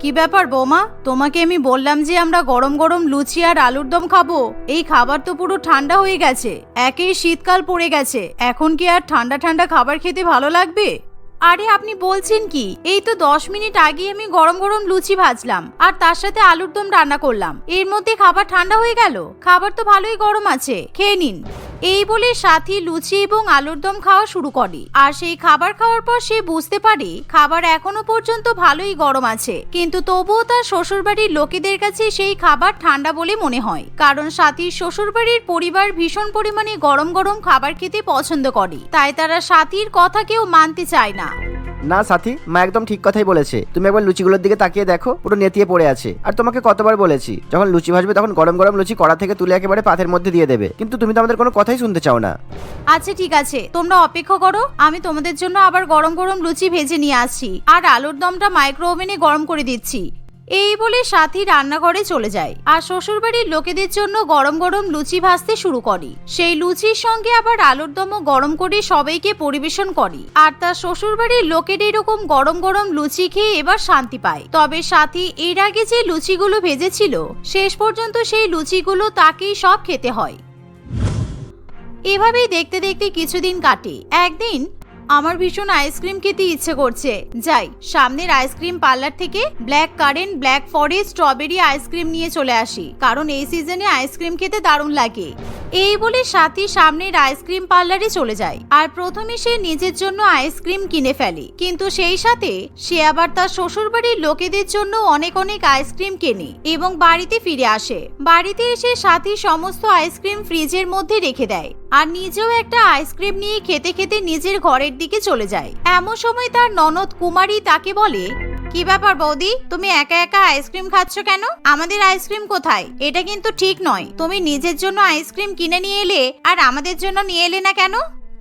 কি ব্যাপার বৌমা? তোমাকে আমি বললাম যে আমরা গরম গরম লুচি আর আলুর দম খাব। এই খাবার তো পুরো ঠান্ডা হয়ে গেছে। একেই শীতকাল পড়ে গেছে। এখন কি আর ঠান্ডা ঠান্ডা খাবার খেতে ভালো লাগবে? আরে আপনি বলছেন কি? এই তো দশ মিনিট আগে আমি গরম গরম লুচি ভাজলাম, আর তার সাথে আলুর দম রান্না করলাম। এর মধ্যে খাবার ঠান্ডা হয়ে গেল? খাবার তো ভালোই গরম আছে। খেয়ে নিন। এই বলে সাথী লুচি এবং আলুর দম খাওয়া শুরু করে। আর সেই খাবার খাওয়ার পর সে বুঝতে পারে, খাবার এখনও পর্যন্ত ভালোই গরম আছে। কিন্তু তবুও তার শ্বশুরবাড়ির লোকেদের কাছে সেই খাবার ঠান্ডা বলে মনে হয়। কারণ সাথীর শ্বশুরবাড়ির পরিবার ভীষণ পরিমাণে গরম গরম খাবার খেতে পছন্দ করে। তাই তারা সাথীর কথা কেউ মানতে চায় না। না সাথী, মা একদম ঠিক কথাই বলেছে। তুমি একবার লুচিগুলোর দিকে তাকিয়ে দেখো, পুরো নেতিয়ে পড়ে আছে। আর তোমাকে কতবার বলেছি, যখন লুচি ভাসবে তখন গরম গরম লুচি কড়া থেকে তুলে একেবারে পাতের মধ্যে দিয়ে দেবে। কিন্তু তুমি তো আমাদের কোনো কথাই শুনতে চাও না। আচ্ছা ঠিক আছে। তোমরা অপেক্ষা করো, আমি তোমাদের জন্য আবার গরম গরম লুচি ভেজে নিয়ে আসছি। আর আলুর দমটা মাইক্রো ওভেনে গরম করে দিচ্ছি। এই বলে সাথী রান্নাঘরে চলে যায়। আর শ্বশুরবাড়ির লোকেদের জন্য গরম গরম লুচি ভাজতে শুরু করে। সেই লুচির সঙ্গে আবার আলুর দমও গরম করে সবাইকে পরিবেশন করে। আর তার শ্বশুরবাড়ির লোকের এরকম গরম গরম লুচি খেয়ে এবার শান্তি পায়। তবে সাথী, এর আগে যে লুচিগুলো ভেজেছিল, শেষ পর্যন্ত সেই লুচিগুলো তাকেই সব খেতে হয়। এভাবেই দেখতে দেখতে কিছুদিন কাটে। একদিন আমার ভীষণ আইসক্রিম খেতে ইচ্ছে করছে। যাই, সামনের আইসক্রিম পার্লার থেকে black currant black forest, strawberry ice cream নিয়ে চলে আসি। কারণ এই সিজনে আইসক্রিম খেতে দারুণ লাগে। এই বলে সাথী সামনের আইসক্রিম পার্লারে চলে যায়। আর প্রথমে সে নিজের জন্য আইসক্রিম কিনে ফেলে। কিন্তু সেই সাথে সে আবার তার শ্বশুরবাড়ির লোকেদের জন্য অনেক অনেক আইসক্রিম কেনে এবং বাড়িতে ফিরে আসে। বাড়িতে এসে সাথী সমস্ত আইসক্রিম ফ্রিজের মধ্যে রেখে দেয় আর নিজেও একটা আইসক্রিম নিয়ে খেতে খেতে নিজের ঘরের দিকে চলে যায়। এমন সময় তার ননদ কুমারী তাকে বলে কি ব্যাপার বৌদি? তুমি একা একা আইসক্রিম খাচ্ছ কেন? আমাদের আইসক্রিম কোথায়? এটা কিন্তু ঠিক নয়। তুমি নিজের জন্য আইসক্রিম কিনে নিয়ে এলে আর আমাদের জন্য নিয়ে এলে না কেন?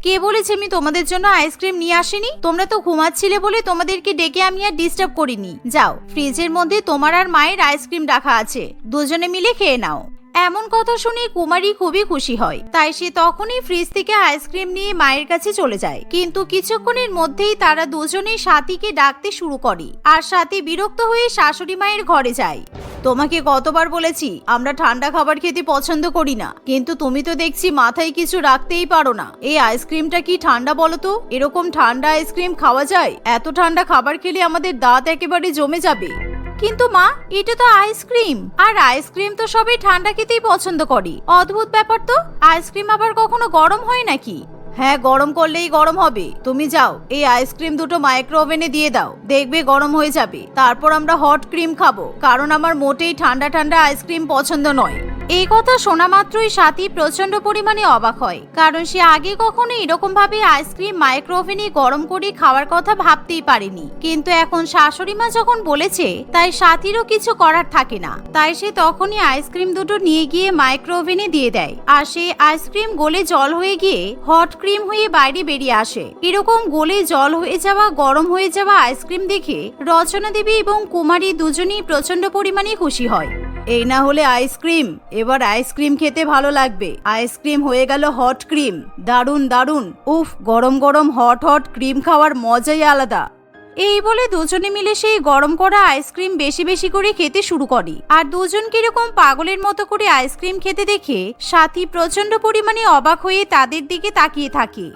কে বলেছে আমি তোমাদের জন্য আইসক্রিম নিয়ে আসিনি? তোমরা তো ঘুমাচ্ছিলে বলে তোমাদেরকে ডেকে আমি আর ডিস্টার্ব করিনি। যাও ফ্রিজের মধ্যে তোমার আর মায়ের আইসক্রিম রাখা আছে। দুজনে মিলে খেয়ে নাও। এমন কথা শুনে কুমারী খুবই খুশি হয়। তাই সে তখনই ফ্রিজ থেকে আইসক্রিম নিয়ে মায়ের কাছে চলে যায়। কিন্তু কিছুক্ষণের মধ্যেই তারা দুজনেই সাথীকে ডাকতে শুরু করে আর সাথী বিরক্ত হয়ে শাশুড়ি মায়ের ঘরে যায়। তোমাকে কতবার বলেছি, আমরা ঠান্ডা খাবার খেতে পছন্দ করি না। কিন্তু তুমি তো দেখছি মাথায় কিছু রাখতেই পারো না। এই আইসক্রিমটা কি ঠান্ডা বলো তো? এরকম ঠান্ডা আইসক্রিম খাওয়া যায়? এত ঠান্ডা খাবার খেলে আমাদের দাঁত একেবারে জমে যাবে। কিন্তু মা, এটা তো আইসক্রিম আর আইসক্রিম তো সবই ঠান্ডা খেতেই পছন্দ করি। অদ্ভুত ব্যাপার তো। আইসক্রিম আবার কখনো গরম হয় নাকি? হ্যাঁ গরম করলেই গরম হবে। তুমি যাও, এই আইসক্রিম দুটো মাইক্রো ওভেনে দিয়ে দাও। দেখবে গরম হয়ে যাবে। তারপর আমরা হট ক্রিম খাব। কারণ আমার মোটেই ঠান্ডা ঠান্ডা আইসক্রিম পছন্দ নয়। এই কথা শোনা মাত্রই সাথী প্রচণ্ড পরিমাণে অবাক হয়, কারণ সে আগে কখনো এরকম ভাবে আইসক্রিম মাইক্রো ওভেনে গরম করে খাওয়ার কথা ভাবতেই পারেনি। কিন্তু এখন শাশুড়ি মা যখন বলেছে, তাই সাথীরও কিছু করার থাকে না। তাই সে তখনই আইসক্রিম দুটো নিয়ে গিয়ে মাইক্রো ওভেনে দিয়ে দেয়। আর সে আইসক্রিম গলে জল হয়ে গিয়ে হট ক্রিম হয়ে বাইরে বেরিয়ে আসে। এরকম গলে জল হয়ে যাওয়া, গরম হয়ে যাওয়া আইসক্রিম দেখে রচনা দেবী এবং কুমারী দুজনেই প্রচণ্ড পরিমাণে খুশি হয়। এই না হলে আইসক্রিম এবার আইসক্রিম খেতে ভালো লাগবে। আইসক্রিম হয়ে গেল হট ক্রিম। দারুণ দারুণ উফ, গরম গরম, হট হট ক্রিম খাওয়ার মজাই আলাদা। এই বলে দুজনে মিলে সেই গরম করা আইসক্রিম বেশি বেশি করে খেতে শুরু করে। আর দুজন কীরকম পাগলের মতো করে আইসক্রিম খেতে দেখে সাথী প্রচণ্ড পরিমাণে অবাক হয়ে তাদের দিকে তাকিয়ে থাকে।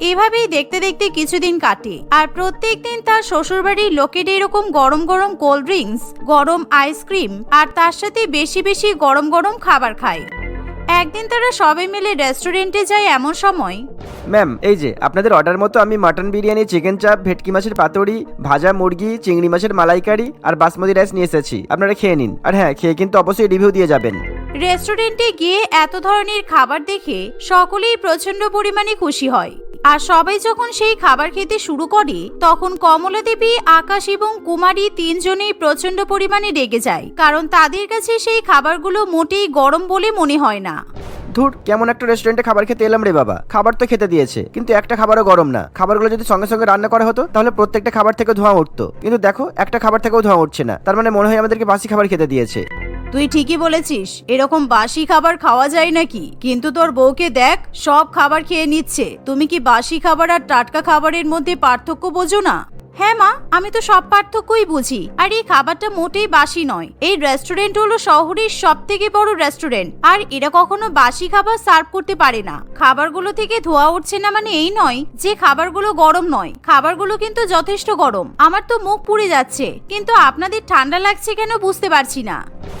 এভাবেই দেখতে দেখতে কিছুদিন কাটে। আর প্রত্যেক দিন তার শ্বশুরবাড়ির লোকের এরকম গরম গরম কোল্ড ড্রিঙ্কস গরম আইসক্রিম আর তার সাথে বেশি বেশি গরম গরম খাবার খায়। একদিন তারা সবাই মিলে রেস্টুরেন্টে যায় এমন সময়। ম্যাম এই যে আপনাদের অর্ডার মতো আমি মাটন বিরিয়ানি চিকেন চাপ ভেটকি মাছের পাতুরি ভাজা মুরগি চিংড়ি মাছের মালাইকারি আর বাসমতি রাইস নিয়ে এসেছি। আপনারা খেয়ে নিন। আর হ্যাঁ খেয়ে কিন্তু অবশ্যই রিভিউ দিয়ে যাবেন। রেস্টুরেন্টে গিয়ে এত ধরনের খাবার দেখে সকলেই প্রচণ্ড পরিমাণে খুশি হয়। আর সবাই যখন সেই খাবার খেতে শুরু করে, তখন কমলা দেবী আকাশ এবং কুমারী তিনজনেই প্রচণ্ড পরিমাণে রেগে যায়, কারণ তাদের কাছে সেই খাবারগুলো মোটেই গরম বলে মনে হয় না। ধুর, কেমন একটা রেস্টুরেন্টে খাবার খেতে এলাম রে বাবা। খাবার তো খেতে দিয়েছে, কিন্তু একটা খাবারও গরম না। খাবারগুলো যদি সঙ্গে সঙ্গে রান্না করা হতো, তাহলে প্রত্যেকটা খাবার থেকে ধোঁয়া উঠতো। কিন্তু দেখো, একটা খাবার থেকেও ধোঁয়া উঠছে না। তার মানে মনে হয় আমাদেরকে বাসি খাবার খেতে দিয়েছে। তুই ঠিকই বলেছিস, এরকম বাসি খাবার খাওয়া যায় নাকি? কিন্তু তোর বউকে দেখ, সব খাবার খেয়ে নিচ্ছে। তুমি কি বাসি খাবার আর টাটকা খাবারের মধ্যে পার্থক্য বোঝো না? হ্যাঁ মা, আমি তো সব পার্থক্যই বুঝি। আর এই খাবারটা মোটেই বাসি নয়। এই রেস্টুরেন্ট হলো শহরের সব থেকে বড় রেস্টুরেন্ট আর এরা কখনো বাসি খাবার সার্ভ করতে পারে না। খাবারগুলো থেকে ধোয়া উঠছে না মানে এই নয় যে খাবারগুলো গরম নয়। খাবারগুলো কিন্তু যথেষ্ট গরম। আমার তো মুখ পুড়ে যাচ্ছে। কিন্তু আপনাদের ঠান্ডা লাগছে কেন বুঝতে পারছি না।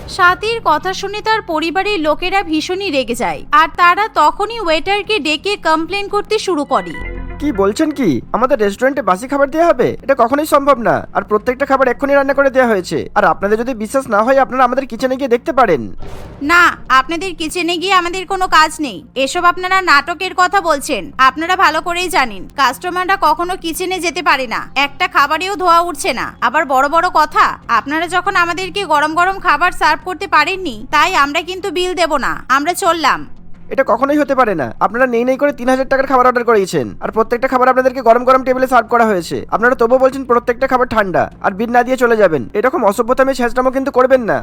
সাথীর কথা শুনে তার পরিবারের লোকেরা ভীষণই রেগে যায়। আর তারা তখনই ওয়েটারকে ডেকে কমপ্লেন করতে শুরু করে। কি বলছেন কি? আমাদের রেস্টুরেন্টে বাসি খাবার দেওয়া হবে? এটা কখনোই সম্ভব না। আর প্রত্যেকটা খাবার এক্ষুনি রান্না করে দেওয়া হয়েছে। আর আপনাদের যদি বিশ্বাস না হয়, আপনারা আমাদের কিচেনে গিয়ে দেখতে পারেন। না, আপনাদের কিচেনে গিয়ে আমাদের কোনো কাজ নেই। এসব আপনারা নাটকের কথা বলছেন। আপনারা ভালো করেই জানেন কাস্টমাররা কখনো কিচেনে যেতে পারে না। একটা খাবারেও ধোয়া উঠছে না। আবার বড় বড় কথা, আপনারা যখন আমাদেরকে গরম গরম খাবার সার্ভ করতে পারেননি, তাই আমরা কিন্তু বিল দেব না। আমরা চললাম। এটা কখনোই হতে পারে না। আপনারা নেই নেই করে তিন হাজার টাকার খাবার অর্ডার করিয়েছেন। আর প্রত্যেকটা খাবার আপনাদেরকে গরম গরম টেবিলে সার্ভ করা হয়েছে। আপনারা তবুও বলছেন প্রত্যেকটা খাবার ঠান্ডা, আর বিল না দিয়ে চলে যাবেন। এরকম অসভ্যতামি ছেঁচড়ামো কিন্তু করবেন না।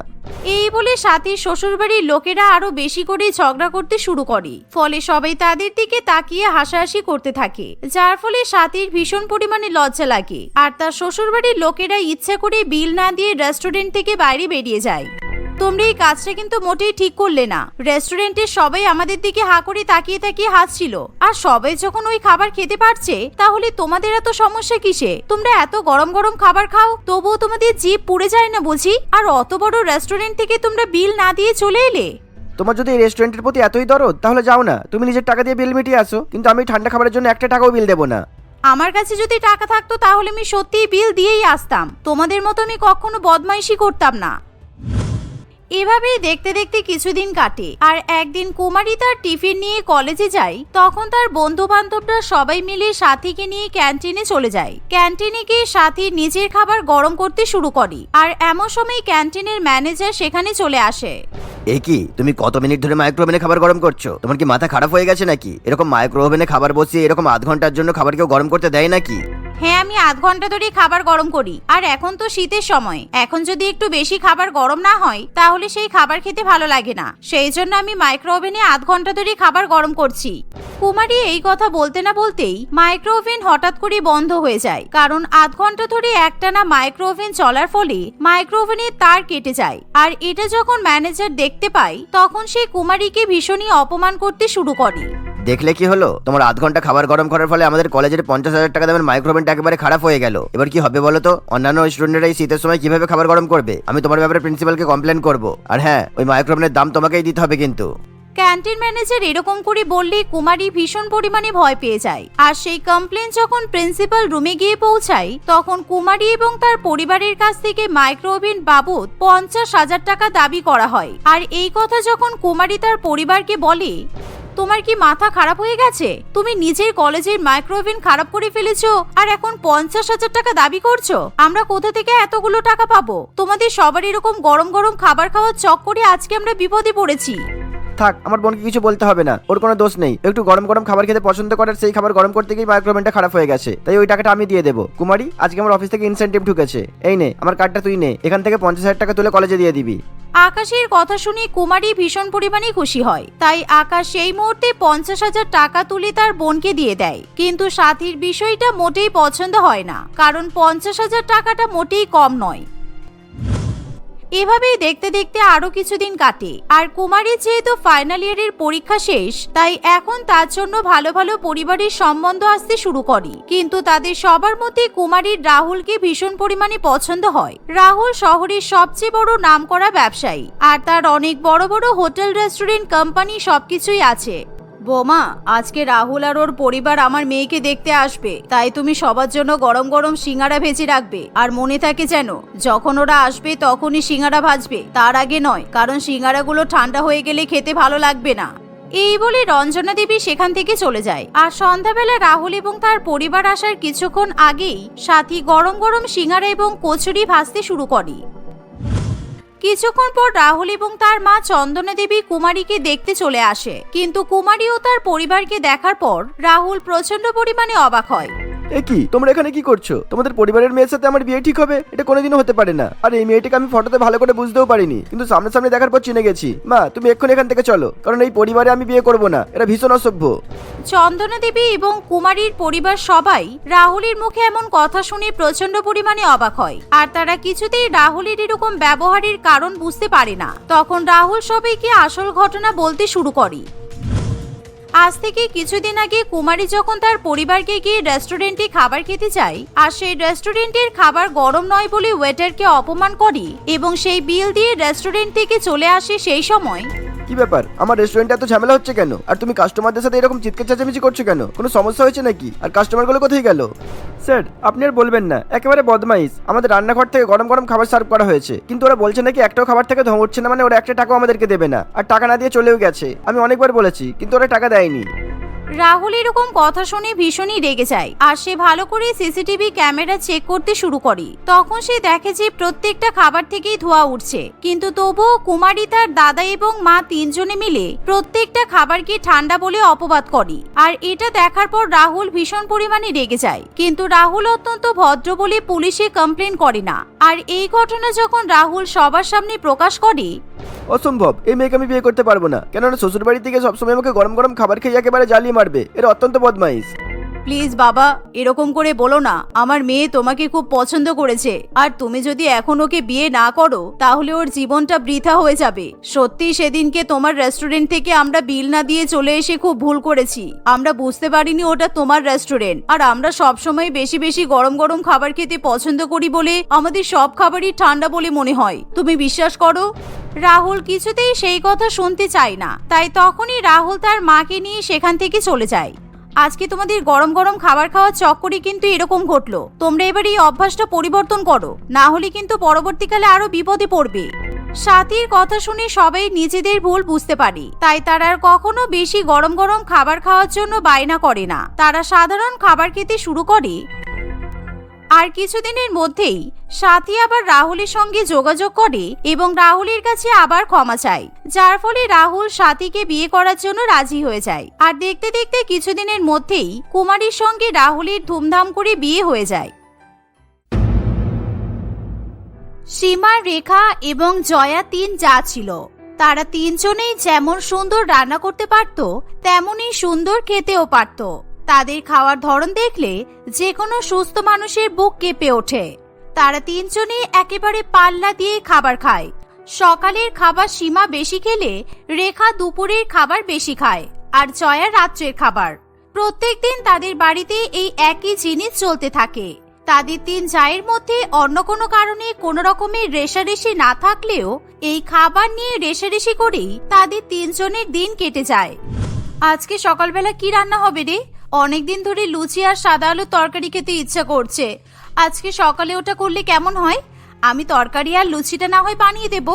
এই বলে সাথীর শ্বশুরবাড়ির লোকেরা আরও বেশি করে ঝগড়া করতে শুরু করে। ফলে সবাই তাদের দিকে তাকিয়ে হাসাহাসি করতে থাকে, যার ফলে সাথীর ভীষণ পরিমাণে লজ্জা লাগে। আর তার শ্বশুরবাড়ির লোকেরা ইচ্ছা করে বিল না দিয়ে রেস্টুরেন্ট থেকে বাইরে বেরিয়ে যায়। তোমরা এই কাজটা কিন্তু মোটেই ঠিক করলে না। রেস্টুরেন্টের সবাই আমাদের দিকে হা করে তাকিয়ে তাকিয়ে হাসছিল। আর সবাই যখন ওই খাবার খেতে পারছে তাহলে তোমাদের এত সমস্যা কিসে? তোমরা এত গরম গরম খাবার খাও তবুও তোমাদের জিভ পুড়ে যায় না বুঝি আর অত বড় রেস্টুরেন্ট থেকে তোমরা বিল না দিয়ে চলে এলে? তোমার যদি এই রেস্টুরেন্টের প্রতি এতই দরদ তাহলে যাও না। তুমি নিজের টাকা দিয়ে বিল মিটিয়ে আসো। কিন্তু আমি ঠান্ডা খাবারের জন্য একটা টাকাও বিল দেবো না। আমার কাছে যদি টাকা থাকতো তাহলে আমি সত্যিই বিল দিয়েই আসতাম। তোমাদের মতো আমি কখনো বদমাইশি করতাম না। এভাবেই দেখতে দেখতে কিছুদিন কাটে। আর একদিন কুমারী তার টিফিন নিয়ে কলেজে যায়, তখন তার বন্ধু বান্ধবরা সবাই মিলে সাথীকে নিয়ে ক্যান্টিনে চলে যায়। ক্যান্টিনে গিয়ে সাথী নিজের খাবার গরম করতে শুরু করে, আর এমন সময় ক্যান্টিনের ম্যানেজার সেখানে চলে আসে। এ কি? তুমি কত মিনিট ধরে মাইক্রোওভেনে খাবার গরম করছ? তোমার কি মাথা খারাপ হয়ে গেছে নাকি? এরকম মাইক্রোওভেনে খাবার বসিয়ে এরকম আধ ঘণ্টার জন্য খাবার কেউ গরম করতে দেয় নাকি? হ্যাঁ আমি আধ ঘণ্টা ধরে খাবার গরম করি। আর এখন তো শীতের সময়। এখন যদি একটু বেশি খাবার গরম না হয়, তাহলে সেই খাবার খেতে ভালো লাগে না। সেই জন্য আমি মাইক্রো ওভেনে আধ ঘণ্টা ধরে খাবার গরম করছি। কুমারী এই কথা বলতে না বলতেই মাইক্রো ওভেন হঠাৎ করে বন্ধ হয়ে যায়। কারণ আধ ঘণ্টা ধরে একটানা মাইক্রো ওভেন চলার ফলে মাইক্রো ওভেনের তার কেটে যায়। আর এটা যখন ম্যানেজার দেখতে পায়, তখন সে কুমারীকে ভীষণই অপমান করতে শুরু করে। দেখলে কি হলো? তোমার আধ ঘণ্টা খাবার গরম করার ফলে আমাদের কলেজের পঞ্চাশ হাজার টাকা দামের মাইক্রোওভেনটা একেবারে খারাপ হয়ে গেল। এবার কি হবে বলো তো? অন্যান্য স্টুডেন্টরা এই শীতের সময় কীভাবে খাবার গরম করবে? আমি তোমার ব্যাপারে প্রিন্সিপালকে কমপ্লেন করব। আর হ্যাঁ ওই মাইক্রোওভেনের দাম তোমাকেই দিতে হবে কিন্তু। ক্যান্টিন ম্যানেজার এরকম করে বললে কুমারী ভীষণ পরিমাণে ভয় পেয়ে যায়। আর সেই কমপ্লেন যখন প্রিন্সিপাল রুমে গিয়ে পৌঁছায়, তখন কুমারী এবং তার পরিবারের কাছ থেকে মাইক্রোওভেন বাবদ পঞ্চাশ হাজার টাকা দাবি করা হয়। আর এই কথা যখন কুমারী তার পরিবারকে বলে তোমার কি মাথা খারাপ হয়ে গেছে? তুমি নিজের কলেজের মাইক্রোওভেন খারাপ করে ফেলেছো আর এখন পঞ্চাশ হাজার টাকা দাবি করছ? আমরা কোথা থেকে এতগুলো টাকা পাবো? তোমাদের সবার এরকম গরম গরম খাবার খাওয়ার চক্করে আজকে আমরা বিপদে পড়েছি। থাক, আমার বোনকে কিছু বলতে হবে না, ওর কোনো দোষ নেই। একটু গরম গরম খাবার খেতে পছন্দ করার সেই খাবার গরম করতে গিয়ে মাইক্রোওভেনটা খারাপ হয়ে গেছে। তাই ওই টাকাটা আমি দিয়ে দেবো। কুমারী, আজকে আমার অফিস থেকে ইনসেন্টিভ ঢুকেছে। এই নে, আমার কার্ডটা তুই নে, এখান থেকে পঞ্চাশ হাজার টাকা তুলে কলেজে দিয়ে দিবি। আকাশের কথা শুনে কুমারী ভীষণ পরিমাণে খুশি হয়। তাই আকাশ সেই মুহূর্তে পঞ্চাশ হাজার টাকা তুলে তার বোনকে দিয়ে দেয়। কিন্তু সাথীর বিষয়টা মোটেই পছন্দ হয় না, কারণ পঞ্চাশ হাজার টাকাটা মোটেই কম নয়। এভাবেই দেখতে দেখতে আরও কিছুদিন কাটে। আর কুমারীর যেহেতু ফাইনাল ইয়ারের পরীক্ষা শেষ, তাই এখন তার জন্য ভালো ভালো পরিবারের সম্বন্ধ আসতে শুরু করে। কিন্তু তাদের সবার মধ্যে কুমারীর রাহুলকে ভীষণ পরিমাণে পছন্দ হয়। রাহুল শহরের সবচেয়ে বড় নামকরা ব্যবসায়ী। আর তার অনেক বড় বড় হোটেল, রেস্টুরেন্ট, কোম্পানি সবকিছুই আছে। বোমা, আজকে রাহুল আর ওর পরিবার আমার মেয়েকে দেখতে আসবে। তাই তুমি সবার জন্য গরম গরম সিঙ্গারা ভেজে রাখবে। আর মনে থাকে যেন, যখন ওরা আসবে তখনই সিঙ্গারা ভাজবে। তার আগে নয়, কারণ সিঙ্গারাগুলো ঠান্ডা হয়ে গেলে খেতে ভালো লাগবে না। এই বলে রঞ্জনা দেবী সেখান থেকে চলে যায়। আর সন্ধ্যাবেলা রাহুল এবং তার পরিবার আসার কিছুক্ষণ আগেই সাথী গরম গরম সিঙ্গারা এবং কচুরি ভাজতে শুরু করে। কিছুক্ষণ পর রাহুল এবং তার মা চন্দনা দেবী কুমারীকে দেখতে চলে আসে। কিন্তু কুমারী ও তার পরিবারকে দেখার পর রাহুল প্রচণ্ড পরিমাণে অবাক হয়। এ কি? তোমরা এখানে কি করছ? তোমাদের পরিবারের মেয়ের সাথে আমার বিয়ে ঠিক হবে? এটা কোনোদিনও হতে পারে না। আর এই মেয়েটিকে আমি ফটোতে ভালো করে বুঝতেও পারিনি। কিন্তু সামনে সামনে দেখার পর চিনে গেছি। মা, তুমি এক্ষুনি এখান থেকে চলো। কারণ এই পরিবারে আমি বিয়ে করব না। এরা ভীষণ অসভ্য। চন্দনা দেবী এবং কুমারীর পরিবার সবাই রাহুলের মুখে এমন কথা শুনে প্রচণ্ড পরিমাণে অবাক হয়। আর তারা কিছুতেই রাহুলের এরকম ব্যবহারের কারণ বুঝতে পারে না। তখন রাহুল সবাইকে আসল ঘটনা বলতে শুরু করে। আজ থেকে কিছুদিন আগে কুমারী যখন তার পরিবারকে গিয়ে রেস্টুরেন্টে খাবার খেতে যায়, আর সেই রেস্টুরেন্টের খাবার গরম নয় বলে ওয়েটারকে অপমান করি এবং সেই বিল দিয়ে রেস্টুরেন্ট থেকে চলে আসে সেই সময়। কি ব্যাপার? আমার রেস্টুরেন্টে এত ঝামেলা হচ্ছে কেন? আর তুমি কাস্টমারদের সাথে এরকম চিৎকার চেঁচামেচি করছ কেন? কোনো সমস্যা হয়েছে নাকি? আর কাস্টমারগুলো কোথায় গেল? স্যার, আপনি আর বলবেন না। একেবারে বদমাইশ। আমাদের রান্নাঘর থেকে গরম গরম খাবার সার্ভ করা হয়েছে। কিন্তু ওরা বলছে নাকি একটাও খাবার থেকে ধোঁয়া উঠছে না মানে ওরা একটা টাকাও আমাদেরকে দেবে না। আর টাকা না দিয়ে চলেও গেছে। আমি অনেকবার বলেছি, কিন্তু ওরা টাকা দেয়নি। রাহুল এরকম কথা শুনে ভীষণই রেগে যায়। আর সে ভালো করে সিসিটিভি ক্যামেরা চেক করতে শুরু করে। তখন সে দেখে যে প্রত্যেকটা খাবার থেকেই ধোয়া উঠছে। কিন্তু তবুও কুমারী তার দাদা এবং মা তিনজনে মিলে প্রত্যেকটা খাবারকে ঠান্ডা বলে অপবাদ করে। আর এটা দেখার পর রাহুল ভীষণ পরিমাণে রেগে যায়। কিন্তু রাহুল অত্যন্ত ভদ্র বলে পুলিশে কমপ্লেন করে না। আর এই ঘটনা যখন রাহুল সবার সামনে প্রকাশ করে অসম্ভব। এই মেয়েকে আমি বিয়ে করতে পারব না। কেননা শ্বশুর বাড়ি থেকে সবসময় আমাকে গরম গরম খাবার খেয়ে একেবারে জ্বালিয়ে মারবে। এর অত্যন্ত বদমাইশ। প্লিজ বাবা, এরকম করে বলো না। আমার মেয়ে তোমাকে খুব পছন্দ করেছে। আর তুমি যদি এখন ওকে বিয়ে না করো, তাহলে ওর জীবনটা বৃথা হয়ে যাবে। সত্যি সেদিনকে তোমার রেস্টুরেন্ট থেকে আমরা বিল না দিয়ে চলে এসে খুব ভুল করেছি। আমরা বুঝতে পারিনি ওটা তোমার রেস্টুরেন্ট আর আমরা সব সময় বেশি বেশি গরম গরম খাবার খেতে পছন্দ করি বলে আমাদের সব খাবারই ঠান্ডা বলে মনে হয়। তুমি বিশ্বাস করো? রাহুল কিছুতেই সেই কথা শুনতে চায় না। তাই তখনই রাহুল তার মাকে নিয়ে সেখান থেকে চলে যায়। আজকে তোমাদের গরম গরম খাবার খাওয়ার চক্করে কিন্তু এরকম ঘটলো। তোমরা এবার এই অভ্যাসটা পরিবর্তন করো। না হলে কিন্তু পরবর্তীকালে আরও বিপদে পড়বে। সাথীর কথা শুনে সবাই নিজেদের ভুল বুঝতে পারে। তাই তারা আর কখনো বেশি গরম গরম খাবার খাওয়ার জন্য বায়না করে না। তারা সাধারণ খাবার খেতে শুরু করে আর কিছুদিনের মধ্যেই সাথী আবার রাহুলের সঙ্গে যোগাযোগ করে এবং রাহুলের কাছে আবার ক্ষমা চায়, যার ফলে রাহুল সাথীকে বিয়ে করার জন্য রাজি হয়ে যায়। আর দেখতে দেখতে কিছুদিনের মধ্যেই কুমারীর সঙ্গে রাহুলের ধুমধাম করে বিয়ে হয়ে যায়। সীমা, রেখা এবং জয়া তিন যা ছিল। তারা তিনজনেই যেমন সুন্দর রান্না করতে পারত, তেমনই সুন্দর খেতেও পারত। তাদের খাওয়ার ধরন দেখলে যে কোনো সুস্থ মানুষের বুক কেঁপে ওঠে। তারা তিনজনে একেবারে পাল্লা দিয়ে খাবার খায়। সকালের খাবার সীমা বেশি খেলে রেখা দুপুরের খাবার বেশি খায় আর জয়া রাত্রের খাবার। প্রত্যেক দিন তাদের বাড়িতে এই একই জিনিস চলতে থাকে। তাদের তিন জায়ের মধ্যে অন্য কোনো কারণে কোনো রকমের রেশারেশি না থাকলেও এই খাবার নিয়ে রেশারেশি করেই তাদের তিনজনের দিন কেটে যায়। আজকে সকালবেলা কি রান্না হবে রে? অনেকদিন ধরে লুচি আর সাদা আলুর তরকারি খেতে ইচ্ছা করছে। আজকে সকালে ওটা করলে কেমন হয়? আমি তরকারি আর লুচিটা না হয় বানিয়ে দেব।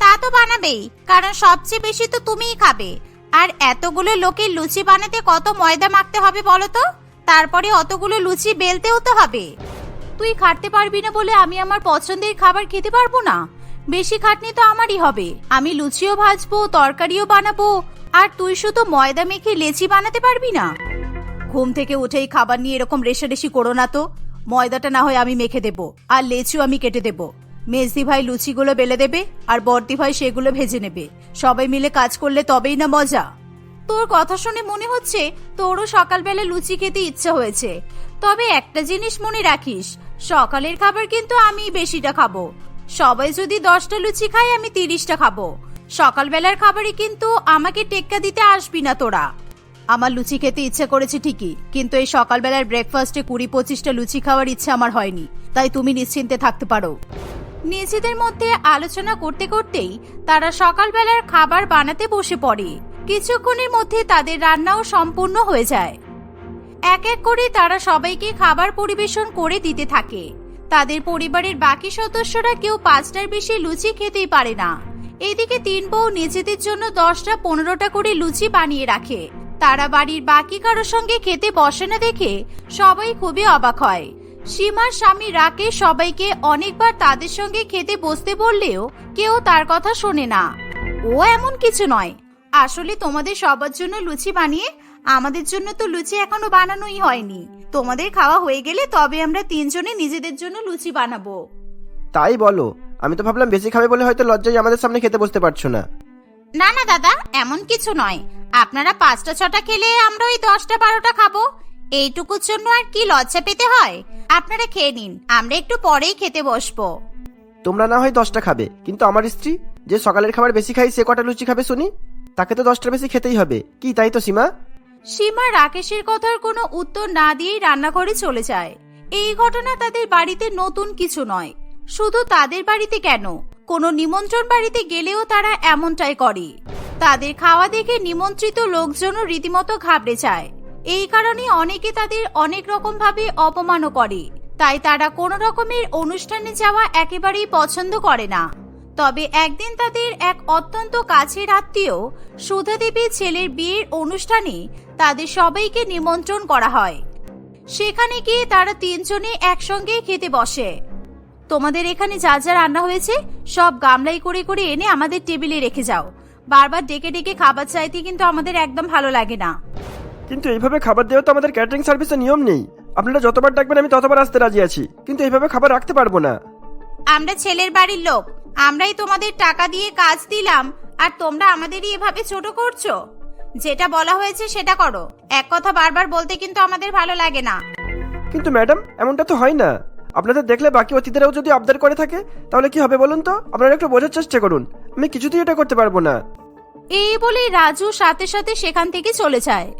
তা তো বানাবেই, কারণ সবচেয়ে বেশি তো তুমিই খাবে। আর এতগুলো লোকের লুচি বানাতে কত ময়দা মাখতে হবে বলো তো? তারপরে অতগুলো লুচি বেলতেও তো হবে। তুই খাটতে পারবি না বলে আমি আমার পছন্দের খাবার খেতে পারব না। বেশি খাটনি তো আমারই হবে। আমি লুচিও ভাজবো, তরকারিও বানাবো, আর তুই শুধু ময়দা মেখে লেচি বানাতে পারবি না। ঘুম থেকে উঠেই খাবার নিয়ে এরকম রেশারেশি করো না তো। ময়দাটা না হয় আমি মেখে দেব, আর লেচু আমি কেটে দেব। মেজদি ভাই লুচিগুলো বেলে দেবে, আর বর্দি ভাই সেগুলো ভেজে নেবে। সবাই মিলে কাজ করলে তবেই না মজা। তোর কথা শুনে মনে হচ্ছে তোরও সকালবেলা লুচি খেতে ইচ্ছা হয়েছে। তবে একটা জিনিস মনে রাখিস, সকালের খাবার কিন্তু আমি বেশিটা খাব। সবাই যদি দশটা লুচি খায়, আমি তিরিশটা খাব। সকালবেলার খাবারে কিন্তু আমাকে টেক্কা দিতে আসবি না তোরা। আমার লুচি খেতে ইচ্ছে করেছে ঠিকই, কিন্তু এই সকালবেলার ব্রেকফাস্টে কুড়ি পঁচিশটা লুচি খাওয়ার ইচ্ছে আমার হয়নি, তাই তুমি নিশ্চিন্তে থাকতে পারো। নিজেদের মধ্যে আলোচনা করতে করতেই তারা সকালবেলার খাবার বানাতে বসে পড়ে। কিছুক্ষণের মধ্যে তাদের রান্নাও সম্পূর্ণ হয়ে যায়। এক এক করে তারা সবাইকে খাবার পরিবেশন করে দিতে থাকে। তাদের পরিবারের বাকি সদস্যরা কেউ পাঁচটার বেশি লুচি খেতেই পারে না। এদিকে তিন বউ নিজেদের জন্য দশটা পনেরোটা করে লুচি বানিয়ে রাখে। তারা বাড়ির বাকি কারোর সঙ্গে খেতে বসে না দেখে সবাই খুবই অবাক হয়। সীমার স্বামী রাকেশ সবাইকে অনেকবার তাদের সঙ্গে খেতে বসতে বললেও কেউ তার কথা শোনে না। ও এমন কিছু নয়। আসলে তোমাদের সবার জন্য লুচি বানিয়ে, আমাদের জন্য তো লুচি এখনও বানানোই হয়নি। তোমাদের খাওয়া হয়ে গেলে তবে আমরা তিনজনে নিজেদের জন্য লুচি বানাবো। তাই বলো, আমি তো ভাবলাম বেশি খাবে বলে হয়তো লজ্জায় আমাদের সামনে খেতে বসতে পারছ না। না না দাদা এমন কিছু নয়। আপনারা পাঁচটা ছটা খেলে আমরা ওই দশটা বারোটা খাব। এইটুকুর জন্য আর কি লজ্জা পেতে হয়? আপনারা খেয়ে নিন আমরা একটু পরেই খেতে বসবো। তোমরা না হয় দশটা খাবে কিন্তু আমার স্ত্রী যে সকালের খাবার বেশি খাই সে কটা লুচি খাবে শুনি? তাকে তো দশটার বেশি খেতেই হবে। কি তাই তো সীমা? সীমা রাকেশের কথার কোনো উত্তর না দিয়েই রান্নাঘরে চলে যায়। এই ঘটনা তাদের বাড়িতে নতুন কিছু নয়। শুধু তাদের বাড়িতে কেন? কোনো নিমন্ত্রণ বাড়িতে গেলেও তারা এমনটাই করে। তাদের খাওয়া দেখে নিমন্ত্রিত লোকজনও রীতিমতো ঘাবড়ে যায়। এই কারণে অনেকে তাদের অনেক রকম ভাবে অপমানও করে। তাই তারা কোনো রকমের অনুষ্ঠানে যাওয়া একেবারেই পছন্দ করে না। তবে একদিন তাদের এক অত্যন্ত কাছের আত্মীয় সুধা দেবীর ছেলের বিয়ের অনুষ্ঠানে তাদের সবাইকে নিমন্ত্রণ করা হয়। সেখানে গিয়ে তারা তিনজনে একসঙ্গে খেতে বসে। তোমাদের এখানে যা যা রান্না হয়েছে সব গামলাই করে করে এনে আমাদের টেবিলে রেখে যাও। বারবার ডেকে ডেকে খাবার চাইতে কিন্তু আমাদের একদম ভালো লাগে না। কিন্তু এইভাবে খাবার দেওয়া তো আমাদের ক্যাটারিং সার্ভিসের নিয়ম নেই। আপনারা যতবার ডাকবেন আমি ততবার আসতে রাজি আছি। কিন্তু এইভাবে খাবার রাখতে পারব না। আমরা ছেলের বাড়ির লোক। আমরাই তোমাদের টাকা দিয়ে কাজ দিলাম আর তোমরা আমাদেরই এভাবে ছোট করছ? যেটা বলা হয়েছে সেটা করো। এক কথা বারবার বলতে কিন্তু আমাদের ভালো লাগে না। কিন্তু ম্যাডাম এমনটা তো হয় না। আপনাদের দেখলে বাকি অতিথিরাও যদি আবদার করে থাকে, তাহলে কি হবে বলুন তো? আপনারা একটু বোঝার চেষ্টা করুন। আমি কিছুতেই এটা করতে পারব না। এই বলে রাজু সাথে সাথে সেখান থেকে চলে যায়।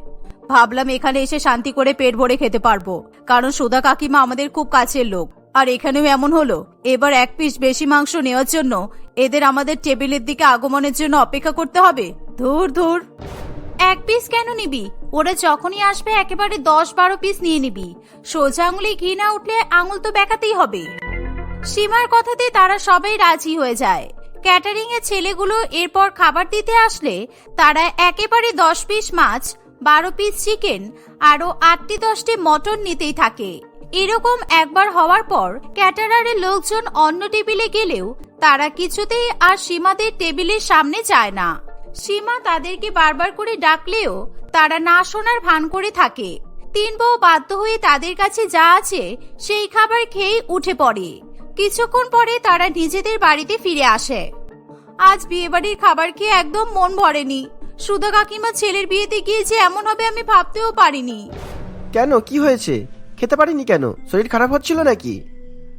ভাবলাম এখানে এসে শান্তি করে পেট ভরে খেতে পারব। কারণ সুধা কাকিমা আমাদের খুব কাছের লোক। আর এখানেও এমন হলো, এবার এক পিস বেশি মাংস নেওয়ার জন্য এদের আমাদের টেবিলের দিকে আগমনের জন্য অপেক্ষা করতে হবে। ধুর ধুর। এক পিস কেন নিবি? ওরা যখনই আসবে, একেবারে দশ বারো পিস নিয়ে নিবি। সোজা আঙুলে ঘি না উঠলে আঙুল তো বেঁকাতেই হবে। সীমার কথাতে তারা সবাই রাজি হয়ে যায়। ক্যাটারিং এর ছেলেগুলো এরপর খাবার দিতে আসলে তারা একেবারে দশ পিস মাছ, বারো পিস চিকেন আরও আটটি দশটি মটন নিতেই থাকে। এরকম একবার হওয়ার পর ক্যাটারারের লোকজন অন্য টেবিলে গেলেও তারা কিছুতেই আর সীমাদের টেবিলের সামনে যায় না। সীমা তাদেরকে বারবার করে ডাকলেও তারা না শোনার ভান করে থাকে। তিন বউ বাধ্য হয়ে তাদের কাছে যা আছে সেই খাবার খেয়ে উঠে পড়ে। কিছুক্ষণ পরে তারা নিজেদের বাড়িতে ফিরে আসে। আজ বিয়েবাড়ির খাবার খেয়ে একদম মন ভরেনি। সুধা কাকিমা ছেলের বিয়েতে গিয়ে যে এমন হবে আমি ভাবতেও পারিনি। কেন? কি হয়েছে? খেতে পারিনি কেন? শরীর খারাপ হচ্ছিল নাকি?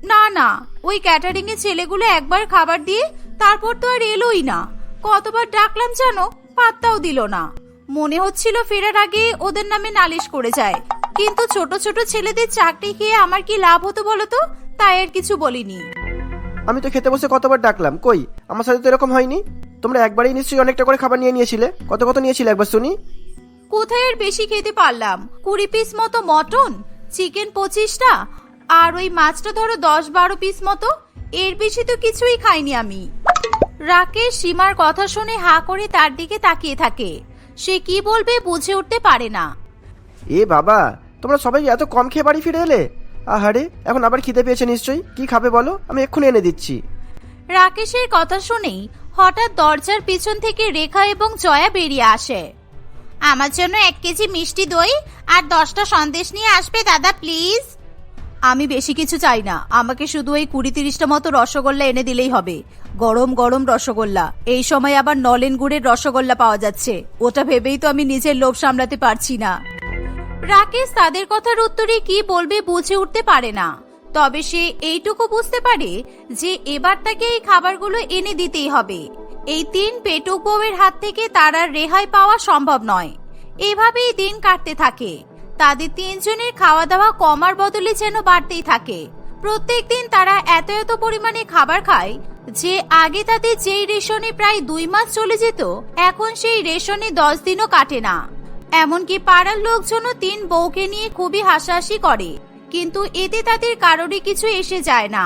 না না ওই ক্যাটারিং এর ছেলেগুলো একবার খাবার দিয়ে তারপর তো আর এলোই না। কতবার ডাকলাম জানো পাত্তাও দিল না। মনে হচ্ছিল ফেরার আগে ওদের নামে নালিশ করে যায়। কিন্তু ছোট ছোট ছেলেদের চাকরি খেয়ে আমার কি লাভ হতো বলো তো? তাই আর কিছু বলিনি। আমি তো খেতে বসে কতবার ডাকলাম কই? আমার সাথে তো এরকম হয়নি। তোমরা একবারই নিশ্চয়ই অনেকটা করে খাবার নিয়ে নিয়েছিলে। কত কত নিয়েছিলে একবার শুনি? কোথায় আর বেশি খেতে পারলাম? কুড়ি পিস মতো মটন? চিকেন পঁচিশটা? আর ওই মাছটা ধরো দশ বারো পিস মতো? এর বেশি তো কিছুই খাইনি আমি। রাকেশ সীমার কথা শুনে হা করে তার দিকে তাকিয়ে থাকে। সে কি বলবে বুঝে উঠতে পারে না। এ বাবা তোমরা সবাই এত কম খেয়ে বাড়ি ফিরে এলে? আহারে এখন আবার খিদে পেয়েছে নিশ্চয়ই? কি খাবে বলো? আমি এক্ষুনি এনে দিচ্ছি। রাকেশের কথা শুনেই হঠাৎ দরজার পিছন থেকে রেখা এবং জয়া বেরিয়ে আসে। আমার জন্য এক কেজি মিষ্টি দই আর দশটা সন্দেশ নিয়ে আসবে দাদা প্লিজ। আমি বেশি কিছু চাই না। আমাকে শুধু ওই কুড়ি তিরিশটা মতো রসগোল্লা এনে দিলেই হবে। গরম গরম রসগোল্লা। এই সময় আবার নলেন গুড়ের রসগোল্লা পাওয়া যাচ্ছে। ওটা ভেবেই তো আমি নিজের লোভ সামলাতে পারছি না। রাকেশ তাদের কথার উত্তরে কি বলবে বুঝে উঠতে পারে না। তবে সে এইটুকু বুঝতে পারে যে এবার তাকে এই খাবারগুলো এনে দিতেই হবে। এই তিন পেটুক বউয়ের হাত থেকে তার আর রেহাই পাওয়া সম্ভব নয়। এভাবেই দিন কাটতে থাকে। তাদের তিনজনের খাওয়া দাওয়া কমার বদলে যেন বাড়তেই থাকে। প্রত্যেক দিন তারা এত এত পরিমাণে খাবার খায় যে আগে তাদের যেই রেশনে প্রায় দুই মাস চলে যেত, এখন সেই রেশনে দশ দিনও কাটে না। এমনকি পাড়ার লোকজনও তিন বউকে নিয়ে খুবই হাসাহাসি করে, কিন্তু এতে তাদের কারোরই কিছু এসে যায় না।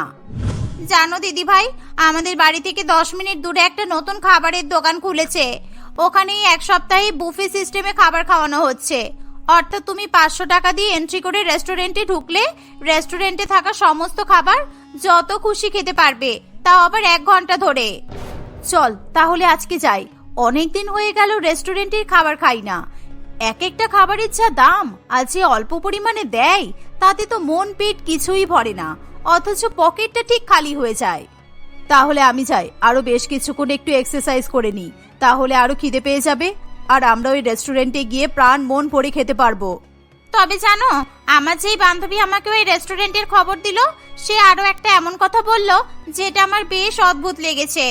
জানো দিদি ভাই আমাদের বাড়ি থেকে দশ মিনিট দূরে একটা নতুন খাবারের দোকান খুলেছে। ওখানেই এক সপ্তাহে বুফে সিস্টেমে খাবার খাওয়ানো হচ্ছে। অর্থাৎ তুমি পাঁচশো টাকা দিয়ে এন্ট্রি করে রেস্টুরেন্টে ঢুকলে রেস্টুরেন্টে থাকা সমস্ত খাবার যত খুশি খেতে পারবে, তাও আবার এক ঘণ্টা ধরে। চল, তাহলে আজকে যাই। অনেক দিন হয়ে গেল রেস্টুরেন্টের খাবার খাই না। এক একটা খাবারের যা দাম আর যে অল্প পরিমাণে দেয়, তাতে তো মন পেট কিছুই ভরে না, অথচ পকেটটা ঠিক খালি হয়ে যায়। তাহলে আমি যাই, আরও বেশ কিছুক্ষণ একটু এক্সারসাইজ করে নিই, তাহলে আরও খিদে পেয়ে যাবে। আর আমরা ওই রেস্টুরেন্টে গিয়ে প্রাণ, মন ভরে খেতে পারব। তবে জানো, আমার যেই বান্ধবী আমাকে ওই রেস্টুরেন্টের খবর দিল, সে আরও একটা এমন কথা বলল, যেটা আমার বেশ অদ্ভুত লেগেছে।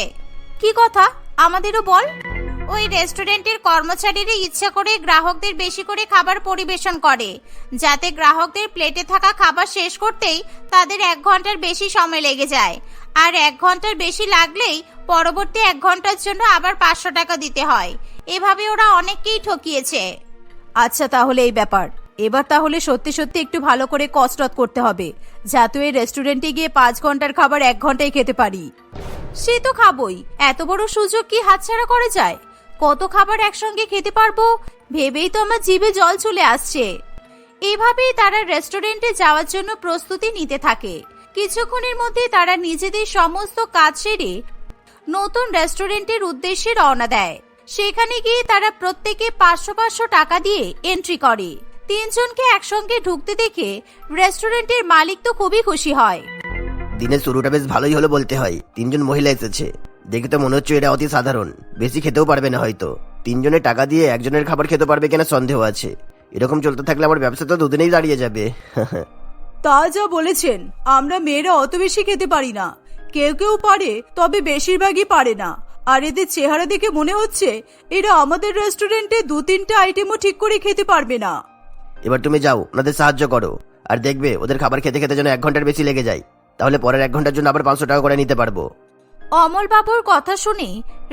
কি কথা? আমাদেরও বল। ওই রেস্টুরেন্টের কর্মচারীরা ইচ্ছা করে গ্রাহকদের বেশি করে খাবার পরিবেশন করে, যাতে গ্রাহকদের প্লেটে থাকা খাবার শেষ করতেই তাদের এক ঘণ্টার বেশি সময় লেগে যায়। আর এক ঘণ্টার বেশি লাগলেই পরবর্তী এক ঘণ্টার জন্য আবার পাঁচশো টাকা দিতে হয়। এভাবে ওরা অনেককেই ঠকিয়েছে। আচ্ছা তাহলে এই ব্যাপার। এবার তাহলে সত্যি সত্যি একটু ভালো করে কসরত করতে হবে, যাতে এই রেস্টুরেন্টে গিয়ে পাঁচ ঘণ্টার খাবার এক ঘন্টায় খেতে পারি। সে তো খাবই। এত বড় সুযোগ কি হাতছাড়া করা যায়? কত খাবার একসঙ্গে খেতে পারব? ভেবেই তো আমার জিভে জল চলে আসছে। এভাবেই তারা রেস্টুরেন্টে যাওয়ার জন্য প্রস্তুতি নিতে থাকে। কিছুক্ষণের মধ্যে তারা নিজেদের সমস্ত কাজ সেরে নতুন রেস্টুরেন্টের উদ্দেশ্যে রওনা দেয়। সেখানে গিয়ে তারা প্রত্যেকে পাঁচশো পাঁচশো টাকা দিয়ে এন্ট্রি করে। তিনজনকে একসঙ্গে ঢুকতে দেখে রেস্টুরেন্টের মালিক তো খুবই খুশি হয়। দিনের শুরুটা বেশ ভালোই হলো বলতে হয়। তিনজন মহিলা এসেছে। দেখে তো মনে হচ্ছে এটা অতি সাধারণ। বেশি খেতেও পারবে না হয়তো। তিনজনের টাকা দিয়ে একজনের খাবার খেতে পারবে কিনা সন্দেহ আছে। এরকম চলতে থাকলে আমার ব্যবসা তো দুদিনেই দাঁড়িয়ে যাবে। তা যা বলেছেন। আমরা মেয়েরা অত বেশি খেতে পারি না। কেউ কেউ পারে তবে বেশিরভাগই পারে না। আর এদের চেহারা দেখে মনে হচ্ছে এরা আমাদের রেস্টুরেন্টে দু তিনটা আইটেমও ঠিক করে খেতে পারবে না। এবার তুমি যাও ওনাদের সাহায্য করো। আর দেখবে ওদের খাবার খেতে খেতে যেন এক ঘণ্টার বেশি লেগে যায়। তাহলে পরের এক ঘণ্টার জন্য আবার পাঁচশো টাকা করে নিতে পারব। অমল বাবুর কথা শুনে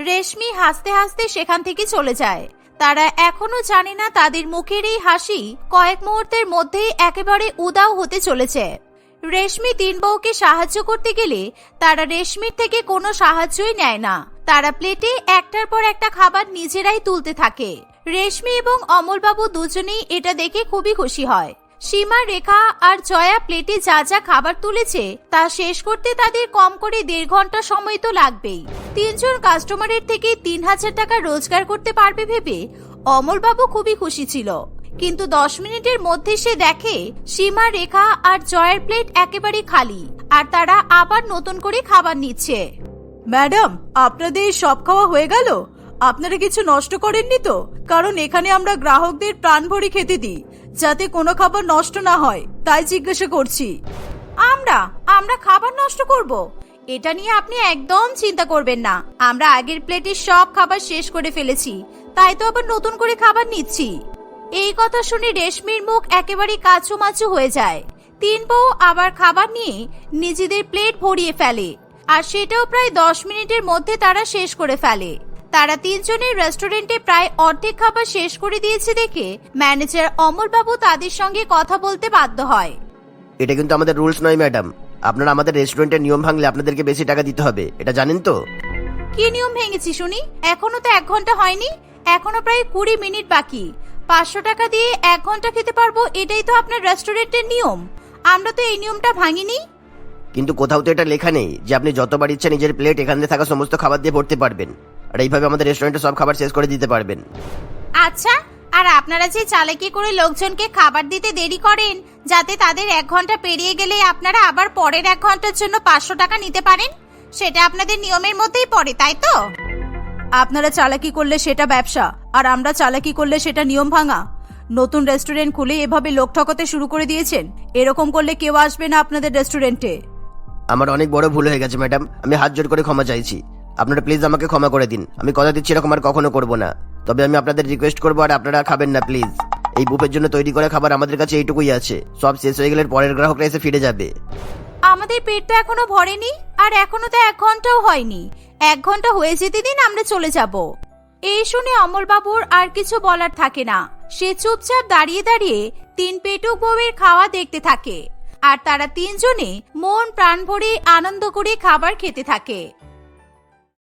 রেশমি হাসতে হাসতে সেখান থেকে চলে যায়। তারা এখনও জানে না তাদের মুখের এই হাসি কয়েক মুহূর্তের মধ্যেই একেবারে উদাও হতে চলেছে। রেশমি তিন বউকে সাহায্য করতে গেলে তারা রেশমির থেকে কোনো সাহায্যই নেয় না। তারা প্লেটে একটার পর একটা খাবার নিজেরাই তুলতে থাকে। রেশমি এবং অমলবাবু দুজনেই এটা দেখে খুবই খুশি হয়। সীমা, রেখা আর জয়া প্লেটে যা যা খাবার তুলেছে, তা শেষ করতে তাদের কম করে দেড় ঘণ্টা সময় তো লাগবেই। তিনজন কাস্টমারের থেকে তিন হাজার টাকা রোজগার করতে পারবে ভেবে অমলবাবু খুবই খুশি ছিল। কিন্তু দশ মিনিটের মধ্যে সে দেখে সীমা, রেখা আর জয়ের প্লেট একেবারে খালি, আর তারা আবার নতুন করে খাবার নিচ্ছে। ম্যাডাম, আপনাদের সব খাওয়া হয়ে গেল? আপনারা কিছু নষ্ট করেননি তো? কারণ এখানে আমরা গ্রাহকদের প্রাণ ভরে খেতে দিই, যাতে কোনো খাবার নষ্ট না হয়, তাই জিজ্ঞাসা করছি। আমরা আমরা খাবার নষ্ট করব? এটা নিয়ে আপনি একদম চিন্তা করবেন না। আমরা আগের প্লেটের সব খাবার শেষ করে ফেলেছি, তাই তো আবার নতুন করে খাবার নিচ্ছি। এই কথা শুনে রেশমির মুখ একেবারে কাচুমাচু হয়ে যায়। তিন বউ আবার খাবার নিয়ে নিজেদের প্লেট ভরিয়ে ফেলে। আর সেটাও প্রায় দশ মিনিটের মধ্যে তারা শেষ করে ফেলে। তারা তিনজনের রেস্টুরেন্টে প্রায় অর্ধেক খাবার শেষ করে দিয়েছে দেখে ম্যানেজার অমরবাবু তাদের সঙ্গে কথা বলতে বাধ্য হয়। এটা কিন্তু আমাদের রুলস নয় ম্যাডাম। আপনারা আমাদের রেস্টুরেন্টের নিয়ম ভাঙলে আপনাদেরকে বেশি টাকা দিতে হবে। এটা জানেন তো? কি নিয়ম ভেঙেছি শুনি? এখনও তো এক ঘণ্টা হয়নি। এখনও প্রায় কুড়ি মিনিট বাকি। পাঁচশো টাকা দিয়ে এক ঘণ্টা খেতে পারব এটাই তো আপনার রেস্টুরেন্টের নিয়ম। আমরা তো এই নিয়মটা ভাঙিনি। কিন্তু কোথাও তো এটা লেখা নেই যে আপনি যতবার ইচ্ছা নিজের প্লেট এখানে থাকা সমস্ত খাবার দিয়ে ভরতে পারবেন। আর এইভাবে আমাদের রেস্টুরেন্টে সব খাবার শেষ করে দিতে পারবেন। আচ্ছা আর আপনারা যে চালাকি করে লোকজনকে খাবার দিতে দেরি করেন যাতে তাদের এক ঘণ্টা পেরিয়ে গেলে আপনারা আবার পরের এক ঘণ্টার জন্য পাঁচশো টাকা নিতে পারেন? সেটা আপনাদের নিয়মের মধ্যেই পড়ে তাই তো? আপনারা চালাকি করলে সেটা ব্যবসা আর আমরা চালাকি করলে সেটা নিয়ম ভাঙা। নতুন রেস্টুরেন্ট খুলে এভাবে লোক ঠকাতে শুরু করে দিয়েছেন। এরকম করলে কেউ আসবে না আপনাদের রেস্টুরেন্টে আমার অনেক বড় ভুল হয়ে গেছে, ম্যাডাম। আমি হাত জোর করে ক্ষমা চাইছি। আপনারা প্লিজ আমাকে ক্ষমা করে দিন। আমি কথা দিচ্ছি এরকম আর কখনো করব না। তবে আমি আপনাদের রিকোয়েস্ট করব আর আপনারা খাবেন না প্লিজ এই বুফের জন্য তৈরি করা খাবার আমাদের কাছে এইটুকুই আছে। সব শেষ হয়ে গেলে পরের গ্রাহকরা এসে ফিরে যাবে। আমাদের পেট তো এখনও ভরেনি আর এখনও তো এক ঘন্টাও হয়নি। এক ঘণ্টা হয়ে যেতে দিন, আমরা চলে যাব। এই শুনে অমলবাবুর আর কিছু বলার থাকে না। সে চুপচাপ দাঁড়িয়ে দাঁড়িয়ে তিন পেটুক বউয়ের খাওয়া দেখতে থাকে। আর তারা তিনজনে মন প্রাণ ভরে আনন্দ করে খাবার খেতে থাকে।